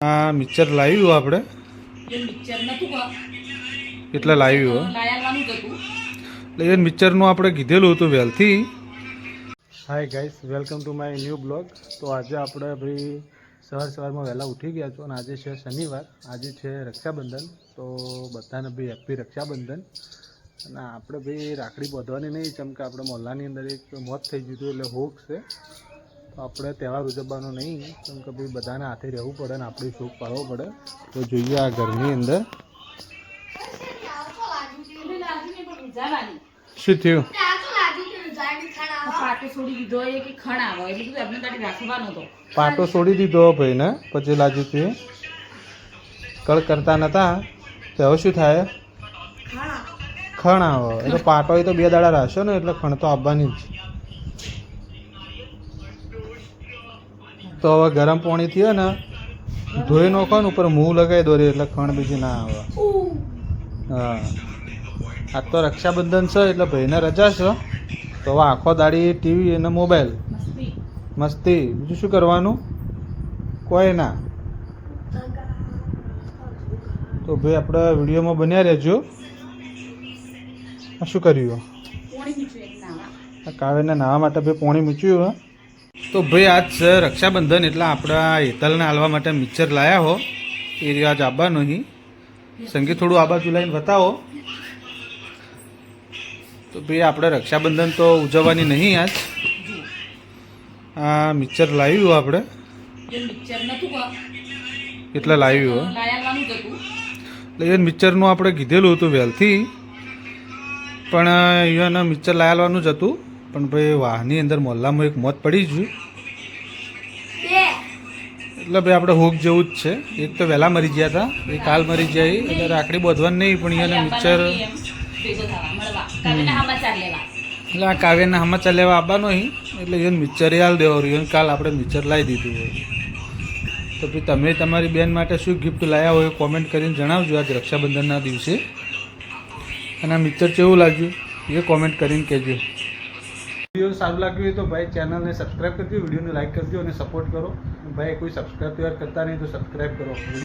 આ મિક્સર લાવ્યું આપણે? એટલે લાવ્યું એટલે એ મિક્સરનું આપણે કીધેલું હતું વહેલથી hi guys welcome to my new blog તો આજે આપણે ભાઈ સવાર સવારમાં વહેલા ઉઠી ગયા છો અને આજે છે શનિવાર. આજે છે રક્ષાબંધન. તો બધાને ભાઈ હેપી રક્ષાબંધન. અને આપણે ભાઈ રાખડી બાંધવાની નહીં કેમ કે આપણે મોહલ્લાની અંદર એક મોત થઈ ગયું હતું એટલે હોક છે. આપણે તહેવાર ઉજવવાનો નહીં કેમ કે ભાઈ બધાને હાથે રહેવું પડે ને આપણે શોખ પાડવો પડે. તો જોઈએ આ ઘરની અંદર. શું થયું? પાટો છોડી દીધો ભાઈ ભાઈને પછી લાજુ થયું. કળ કરતા નતા. તો હવે શું થાય? ખણ આવો. એટલે પાટો એ તો બે દાડા રાખશો ને એટલે ખણ તો આવવાની જ તો હવે ગરમ પાણી થયો ને ધોઈ નાખો ને ઉપર મું લગાવી દો એટલે ખણ બીજી ના આવે. હા. આજ તો રક્ષાબંધન છે એટલે ભાઈને રજા છે. તો હવે આખો દાડી ટીવી અને મોબાઈલ. મસ્તી. બીજું શું કરવાનું? કોઈ ના. તો ભાઈ આપણે વિડીયોમાં બન્યા રહેજો. શું કર્યું? કાવ્યને નાહવા માટે ભાઈ પોણી મૂચ્યું હે? તો ભાઈ આજ છે રક્ષાબંધન એટલે આપણા હેતલને હાલવા માટે મિક્સર લાયા હો. એ રિવાજ આવવાનો નહીં. સંગીત થોડું આબા ચુલાઈને લઈને બતાવો. તો ભાઈ આપણે રક્ષાબંધન તો ઉજવવાની નહીં આજ. આ મિક્સર લાવ્યું આપણે. એટલે લાવ્યું એટલે એ મિક્સરનું આપણે કીધેલું હતું વહેલથી. પણ એને મિક્સર લાવવાનું જ હતું. પણ ભાઈ વાહની અંદર મોહલ્લામાં એક મોત પડી ગયું. એટલે ભાઈ આપણે હોક જેવું જ છે. એક તો વહેલા મરી ગયા હતા એ કાલ મરી જાય એટલે રાખડી બોધવાની નહીં પણ એને મિક્સર એટલે આ કાવ્યના સમાચાર લેવા આવવાનો નહીં એટલે એને મિક્સર હાલ દેવાનું એને કાલ આપણે મિક્સર લાવી દીધું હોય. તો ભાઈ તમે તમારી બેન માટે શું ગિફ્ટ લાવ્યા હોય કોમેન્ટ કરીને જણાવજો આજ રક્ષાબંધનના દિવસે. અને આ મિક્સર કેવું લાગ્યું એ કોમેન્ટ કરીને કહેજો. વીડિયો સારું લાગ્યું હોય તો ભાઈ ચેનલને સબસ્ક્રાઈબ કરજો, વિડીયોને લાઇક કરજો અને સપોર્ટ કરો. ભાઈ કોઈ સબસ્ક્રાઈબ કરતા નહીં તો સબસ્ક્રાઈબ કરો.